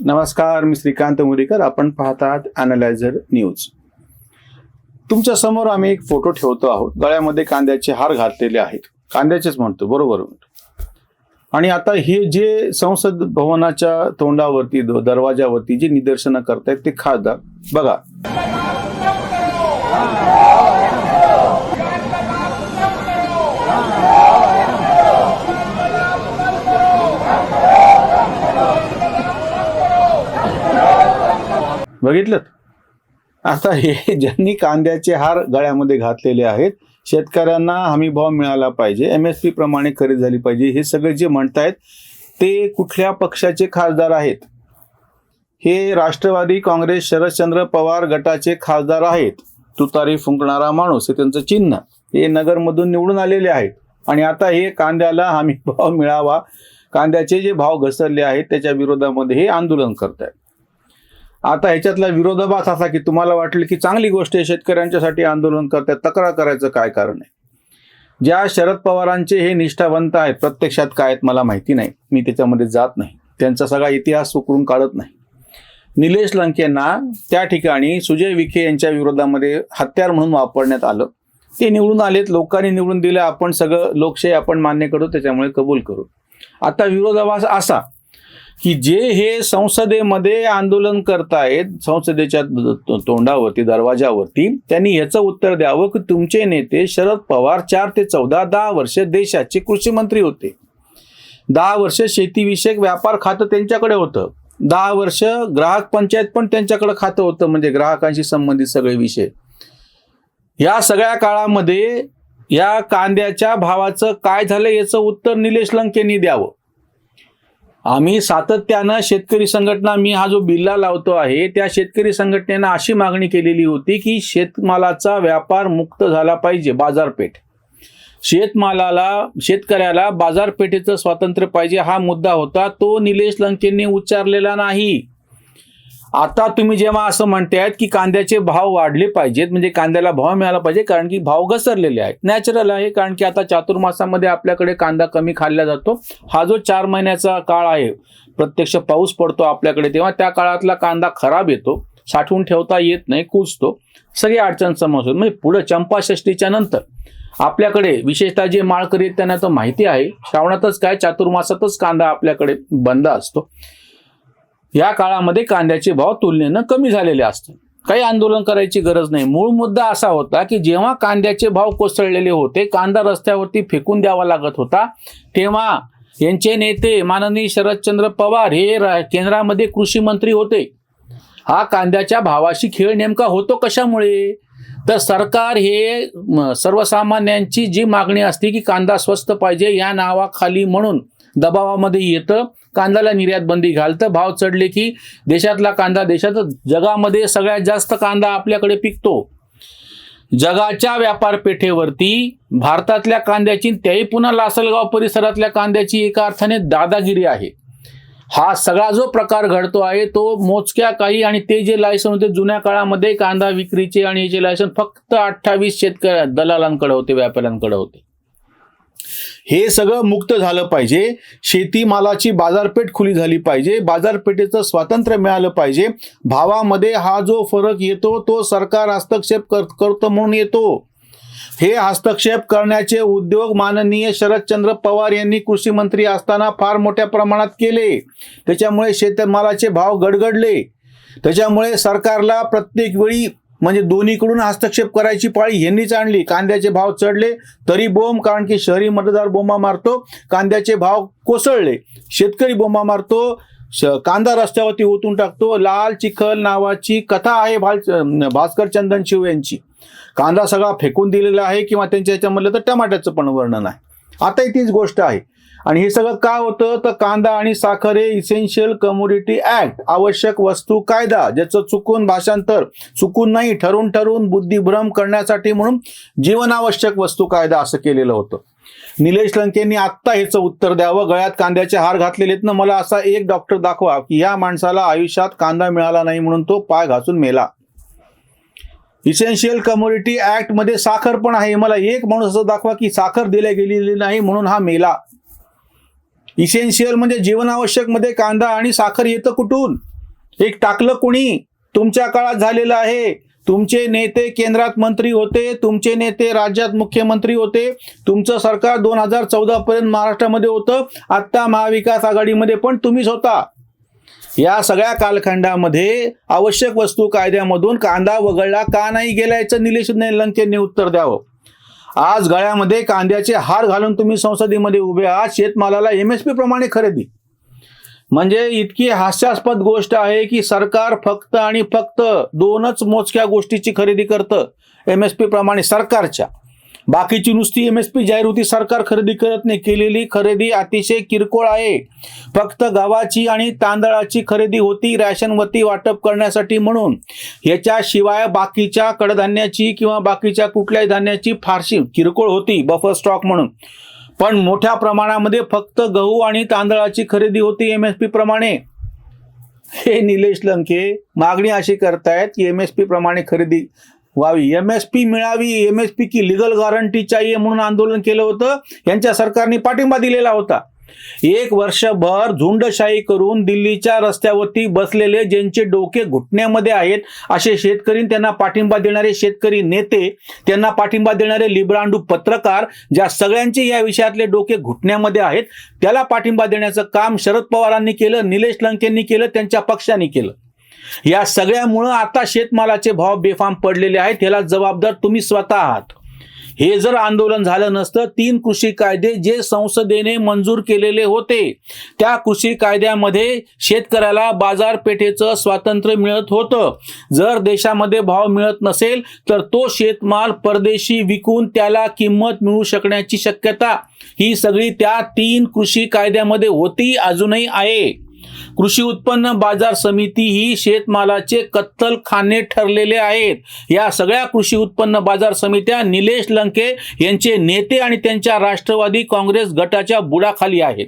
नमस्कार मी श्रीकांत मुरीकर आपण पाहतात अनालायझर न्यूज तुमच्यासमोर आम्ही एक फोटो ठेवतो आहोत. गळ्यामध्ये कांद्याचे हार घातलेले आहेत. कांद्याचेच म्हणतो बरोबर. आणि आता हे जे संसद भवनाच्या तोंडावरती दरवाजावरती जे निदर्शनं करतायत ते खासदार बघा. बघितलं? आता हे ज्यांनी कांद्याचे हार गळ्यामध्ये घातलेले आहेत शेतकऱ्यांना हमी भाव मिळाला पाहिजे एम एस पी प्रमाणे खरेदी झाली पाहिजे हे सगळे जे म्हणतायत ते कुठल्या पक्षाचे खासदार आहेत? हे राष्ट्रवादी काँग्रेस शरदचंद्र पवार गटाचे खासदार आहेत. तुतारी फुंकणारा माणूस हे त्यांचं चिन्ह. हे नगरमधून निवडून आलेले आहेत. आणि आता हे कांद्याला हमी भाव मिळावा कांद्याचे जे भाव घसरले आहेत त्याच्या विरोधामध्ये हे आंदोलन करत आहेत आता ह्याच्यातला विरोधाभास असा की तुम्हाला वाटलं की चांगली गोष्ट आहे शेतकऱ्यांच्यासाठी आंदोलन करतात तक्रार करायचं काय कारण आहे? ज्या शरद पवारांचे हे निष्ठावंत आहेत प्रत्यक्षात काय आहेत मला माहिती नाही. मी त्याच्यामध्ये जात नाही. त्यांचा सगळा इतिहास उकरून काढत नाही. निलेश लंकेंना त्या ठिकाणी सुजय विखे यांच्या विरोधामध्ये हत्यार म्हणून वापरण्यात आलं. ते निवडून आलेत लोकांनी निवडून दिलं आपण सगळं लोकशाही आपण मान्य करू त्याच्यामुळे कबूल करू. आता विरोधाभास असा की जे हे संसदेमध्ये आंदोलन करतायत संसदेच्या तोंडावरती दरवाजावरती त्यांनी याचं उत्तर द्यावं की तुमचे नेते शरद पवार चार ते चौदा दहा वर्ष देशाचे कृषी मंत्री होते. दहा वर्ष शेतीविषयक व्यापार खातं त्यांच्याकडे होतं. दहा वर्ष ग्राहक पंचायत पण त्यांच्याकडे खातं होतं म्हणजे ग्राहकांशी संबंधित सगळे विषय. या सगळ्या काळामध्ये या कांद्याच्या भावाचं काय झालं याचं उत्तर निलेश लंकेनी द्यावं. आम्ही सातत्यानं शेतकरी संघटना मी हा जो बिल्ला लावतो आहे त्या शेतकरी संघटनेनं अशी मागणी केलेली होती की शेतमालाचा व्यापार मुक्त झाला पाहिजे बाजारपेठ. शेतमालाला शेतकऱ्याला बाजारपेठेचं स्वातंत्र्य पाहिजे हा मुद्दा होता. तो निलेश लंकेंनी उच्चारलेला नाही. आता तुम्ही जेव्हा असं म्हणतायत की कांद्याचे भाव वाढले पाहिजेत म्हणजे कांद्याला भाव मिळाला पाहिजे कारण की भाव घसरलेले आहेत. नॅचरल आहे कारण की आता चातुर्मासामध्ये आपल्याकडे कांदा कमी खाल्ला जातो. हा जो चार महिन्याचा काळ आहे प्रत्यक्ष पाऊस पडतो आपल्याकडे तेव्हा त्या काळातला कांदा खराब येतो साठवून ठेवता येत नाही कुजतो. सगळी अडचण समजतो म्हणजे पुढं चंपाषष्टीच्या नंतर आपल्याकडे विशेषतः जे माळकरी आहेत त्यांना तर माहिती आहे श्रावणातच काय चातुर्मासातच कांदा आपल्याकडे बंद असतो. या काळामध्ये कांद्याचे भाव तुलनेनं कमी झालेले असतात. काही आंदोलन करायची गरज नाही. मूळ मुद्दा असा होता की जेव्हा कांद्याचे भाव कोसळलेले होते कांदा रस्त्यावरती फेकून द्यावा लागत होता तेव्हा यांचे नेते माननीय शरदचंद्र पवार हे केंद्रामध्ये कृषी मंत्री होते. हा कांद्याच्या भावाशी खेळ नेमका होतो कशामुळे? तर सरकार हे सर्वसामान्यांची जी मागणी असते की कांदा स्वस्त पाहिजे या नावाखाली म्हणून दबावामध्ये येतं. कांद्याला निर्यात बंदी घालतं. भाव चढले की देशातला कांदा देशात जगामध्ये सगळ्यात जास्त कांदा आपल्याकडे पिकतो. जगाच्या व्यापारपेठेवरती भारतातल्या कांद्याची त्याही पुन्हा लासलगाव परिसरातल्या कांद्याची एका अर्थाने दादागिरी आहे. हा सगळा जो प्रकार घडतो आहे तो मोजक्या काही आणि ते जे लायसन होते जुन्या काळामध्ये कांदा विक्रीचे आणि याचे लायसन फक्त अठ्ठावीस शेतकऱ्या दलालांकडे होते व्यापाऱ्यांकडे होते. हे सगळं मुक्त झालं पाहिजे. शेतीमालाची बाजारपेठ खुली झाली पाहिजे. बाजारपेठेचं स्वातंत्र्य मिळालं पाहिजे. भावामध्ये हा जो फरक येतो तो सरकार हस्तक्षेप कर करतं म्हणून येतो. हे हस्तक्षेप करण्याचे उद्योग माननीय शरदचंद्र पवार यांनी कृषी मंत्री असताना फार मोठ्या प्रमाणात केले. त्याच्यामुळे शेतमालाचे भाव गडगडले. त्याच्यामुळे सरकारला प्रत्येक वेळी म्हणजे दोन्हीकडून हस्तक्षेप करायची पाळी यांनीच आणली. कांद्याचे भाव चढले तरी बोंब कारण की शहरी मतदार बोंबा मारतो कांद्याचे भाव कोसळले. शेतकरी बोंबा मारतो श- कांदा रस्त्यावरती ओतून टाकतो. लाल चिखल नावाची कथा आहे भाल भास्कर चंदन शिव यांची. कांदा सगळा फेकून दिलेला आहे किंवा त्यांच्या ह्याच्यामधलं तर टमाट्याचं पण वर्णन आहे. आताही तीच गोष्ट आहे. आणि हे सगळं का होतं? तर कांदा आणि साखर हे इसेन्शियल कम्युनिटी ऍक्ट आवश्यक वस्तू कायदा ज्याचं चुकून भाषांतर चुकून नाही ठरून ठरून बुद्धिभ्रम करण्यासाठी म्हणून जीवनावश्यक वस्तू कायदा असं केलेलं होतं. निलेश लंकेंनी आत्ता ह्याचं उत्तर द्यावं. गळ्यात कांद्याचे हार घातलेले आहेत ना मला असा एक डॉक्टर दाखवा की या माणसाला आयुष्यात कांदा मिळाला नाही म्हणून तो पाय घासून मेला. इसेन्शियल कम्युनिटी ऍक्टमध्ये साखर पण आहे. मला एक माणूस असं दाखवा की साखर दिल्या गेलेली नाही म्हणून हा मेला. इसेन्शियल म्हणजे जीवनावश्यकमध्ये कांदा आणि साखर येतं कुठून? एक टाकलं कोणी? तुमच्या काळात झालेलं आहे. तुमचे नेते केंद्रात मंत्री होते. तुमचे नेते राज्यात मुख्यमंत्री होते. तुमचं सरकार दोन हजार चौदा पर्यंत महाराष्ट्रामध्ये होतं. आत्ता महाविकास आघाडीमध्ये पण तुम्हीच होता. या सगळ्या कालखंडामध्ये आवश्यक वस्तू कायद्यामधून कांदा वगळला का नाही गेला याचं निलेश लंकेंनी उत्तर द्यावं. आज गळ्यामध्ये कांद्याचे हार घालून तुम्ही संसदेमध्ये उभे आहात शेतमालाला एम एस पी प्रमाणे खरेदी. म्हणजे इतकी हास्यास्पद गोष्ट आहे की सरकार फक्त आणि फक्त दोनच मोजक्या गोष्टीची खरेदी करतं एम एस पी प्रमाणे सरकारच्या. बाकीची नुसती एम एस पी जाहीर होती. सरकार खरेदी करत नाही. केलेली खरेदी अतिशय किरकोळ आहे. फक्त गव्हाची आणि तांदळाची खरेदी होती. रॅशनवरती वाटप करण्यासाठी म्हणून. याच्याशिवाय बाकीच्या कडधान्याची किंवा बाकीच्या कुठल्याही धान्याची फारशी किरकोळ होती. बफर स्टॉक म्हणून. पण मोठ्या प्रमाणामध्ये फक्त गहू आणि तांदळाची खरेदी होती एम एस पी प्रमाणे. हे निलेश लंके मागणी अशी करतायत की एम एस पी प्रमाणे खरेदी एम एस पी मिळावी एम एस पी की लिगल गॉरंटी चाहिए म्हणून आंदोलन केलं होतं. यांच्या सरकारने पाठिंबा दिलेला होता. एक वर्षभर झुंडशाही करून दिल्लीच्या रस्त्यावरती बसलेले ज्यांचे डोके घुटण्यामध्ये आहेत असे शेतकरी त्यांना पाठिंबा देणारे शेतकरी नेते त्यांना पाठिंबा देणारे लिब्रांडू पत्रकार ज्या सगळ्यांचे या विषयातले डोके घुटण्यामध्ये आहेत त्याला पाठिंबा देण्याचं काम शरद पवारांनी केलं निलेश लंकेंनी केलं त्यांच्या पक्षाने केलं. या सगळ्यामुळं आता शेतमालाचे भाव बेफाम पडलेले आहेत. याला जबाबदार तुम्ही स्वतः आहात हे जर आंदोलन झालं नसतं तीन कृषी कायदे जे संसदेने मंजूर केलेले होते त्या कृषी कायद्यामध्ये शेतकऱ्याला बाजारपेठेचं स्वातंत्र्य मिळत होतं. जर देशामध्ये भाव मिळत नसेल तर तो शेतमाल परदेशी विकून त्याला किंमत मिळू शकण्याची शक्यता ही सगळी त्या तीन कृषी कायद्यामध्ये होती अजूनही आहे. कृषी उत्पन्न बाजार समिती ही शेतमालाचे कत्तल खाने ठरलेले आहेत. या सगळ्या कृषी उत्पन्न बाजार समित्या निलेश लंके यांचे नेते आणि त्यांच्या राष्ट्रवादी काँग्रेस गटाच्या बुडाखाली आहेत.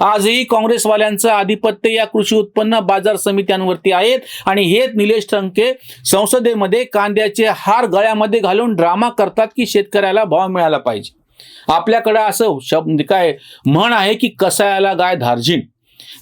आजही काँग्रेसवाल्यांचं आधिपत्य या कृषी उत्पन्न बाजार समित्यांवरती आहेत आणि हेच निलेश लंके संसदेमध्ये कांद्याचे हार गळ्यामध्ये घालून ड्रामा करतात की शेतकऱ्याला भाव मिळाला पाहिजे. आपल्याकडं असं शब्द काय म्हण आहे की कसायाला गाय धार्जिण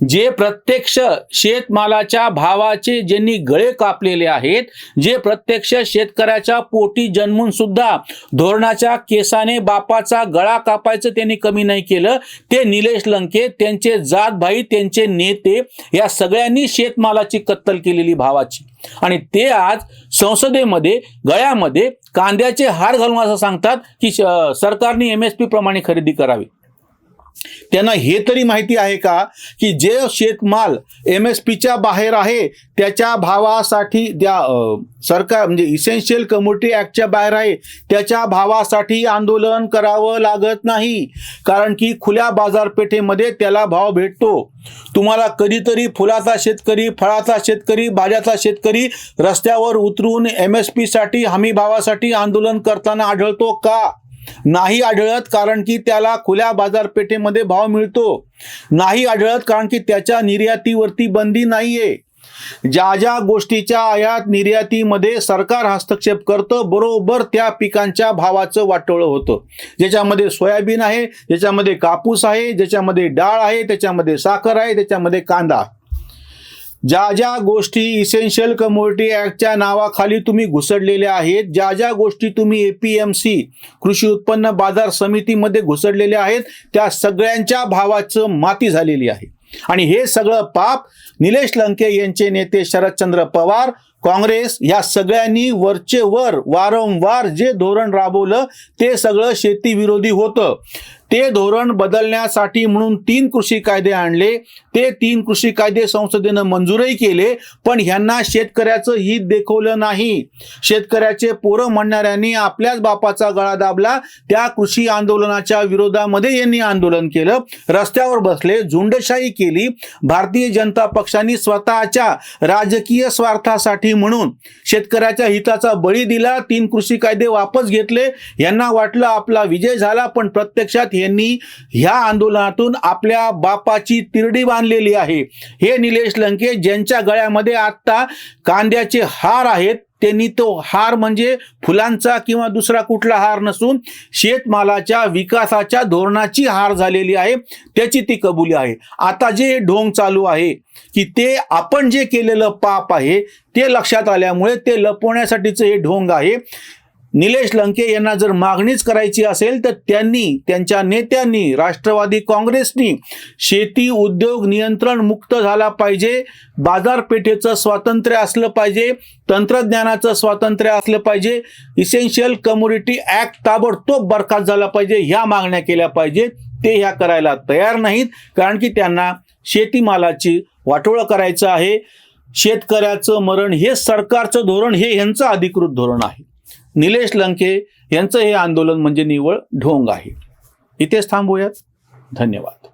जे प्रत्यक्ष शेतमालाच्या भावाचे ज्यांनी गळे कापलेले आहेत जे प्रत्यक्ष शेतकऱ्याच्या पोटी जन्मून सुद्धा धोरणाच्या केसाने बापाचा गळा कापायचं त्यांनी कमी नाही केलं ते निलेश लंके त्यांचे जात भाई त्यांचे नेते या सगळ्यांनी शेतमालाची कत्तल केलेली भावाची. आणि ते आज संसदेमध्ये गळ्यामध्ये कांद्याचे हार घालून असं सांगतात की सरकारने एम एस पी प्रमाणे खरेदी करावी. त्यांना हे तरी माहिती आहे का की जे शेतमाल एम एस पीच्या बाहेर आहे त्याच्या भावासाठी त्या सरकार म्हणजे इसेन्शियल कम्युनिटी ॲक्टच्या बाहेर आहे त्याच्या भावासाठी आंदोलन करावं लागत नाही. कारण की खुल्या बाजारपेठेमध्ये त्याला भाव भेटतो. तुम्हाला कधीतरी फुलाचा शेतकरी फळाचा शेतकरी भाज्याचा शेतकरी रस्त्यावर उतरून एम एस पीसाठी हमी भावासाठी आंदोलन करताना आढळतो का? नाही आढळत कारण की त्याला खुल्या बाजारपेठेमध्ये भाव मिळतो. नाही आढळत कारण की त्याच्या निर्यातीवरती बंदी नाहीये. ज्या ज्या गोष्टीच्या आयात निर्यातीमध्ये सरकार हस्तक्षेप करतं बरोबर त्या पिकांच्या भावाचं वाटोळं होतं. ज्याच्यामध्ये सोयाबीन आहे ज्याच्यामध्ये कापूस आहे ज्याच्यामध्ये डाळ आहे त्याच्यामध्ये साखर आहे त्याच्यामध्ये कांदा. ज्या ज्या गोष्टी इसेन्शियल कमोडिटी ॲक्टच्या नावाखाली तुम्ही घुसडलेल्या आहेत ज्या ज्या गोष्टी तुम्ही ए पी एम सी कृषी उत्पन्न बाजार समितीमध्ये घुसडलेल्या आहेत त्या सगळ्यांच्या भावाचं माती झालेली आहे. आणि हे सगळं पाप निलेश लंके यांचे नेते शरदचंद्र पवार काँग्रेस या सगळ्यांनी वरचे वर वारंवार जे धोरण राबवलं ते सगळं शेतीविरोधी होतं. ते धोरण बदलण्यासाठी म्हणून तीन कृषी कायदे आणले. ते तीन कृषी कायदे संसदेनं मंजूरही केले पण ह्यांना शेतकऱ्याचं हित देखवलं नाही. शेतकऱ्याचे पोरं म्हणणाऱ्यांनी आपल्याच बापाचा गळा दाबला त्या कृषी आंदोलनाच्या विरोधामध्ये यांनी आंदोलन केलं. रस्त्यावर बसले झुंडशाही केली. भारतीय जनता पक्षाने स्वतःच्या राजकीय स्वार्थासाठी म्हणून शेतकऱ्याच्या हिताचा बळी दिला तीन कृषी कायदे वापस घेतले. यांना वाटलं आपला विजय झाला पण प्रत्यक्षात यांनी ह्या आंदोलनातून आपल्या बापाची तिरडी बांधलेली आहे. हे निलेश लंके ज्यांच्या गळ्यामध्ये आत्ता कांद्याचे हार आहेत त्यांनी तो हार म्हणजे फुलांचा किंवा दुसरा कुठला हार नसून शेतमालाच्या विकासाच्या धोरणाची हार झालेली आहे. त्याची ती कबुली आहे. आता जे हे ढोंग चालू आहे की ते आपण जे केलेलं पाप आहे ते लक्षात आल्यामुळे ते लपवण्यासाठीचं हे ढोंग आहे. निलेश लंके यांना जर मागणीच करायची असेल तर त्यांनी त्यांच्या नेत्यांनी राष्ट्रवादी काँग्रेसनी शेती उद्योग नियंत्रण मुक्त झाला पाहिजे बाजारपेठेचं स्वातंत्र्य असलं पाहिजे तंत्रज्ञानाचं स्वातंत्र्य असलं पाहिजे इसेन्शियल कम्युनिटी ऍक्ट ताबडतोब बरखास्त झाला पाहिजे ह्या मागण्या केल्या पाहिजे ते ह्या करायला तयार नाहीत कारण की त्यांना शेतीमालाची वाटोळं करायचं आहे. शेतकऱ्याचं मरण हे सरकारचं धोरण हे ह्यांचं अधिकृत धोरण आहे. निलेश लंके यांचं हे आंदोलन म्हणजे निव्वळ ढोंग आहे. इथेच थांबूयात. धन्यवाद.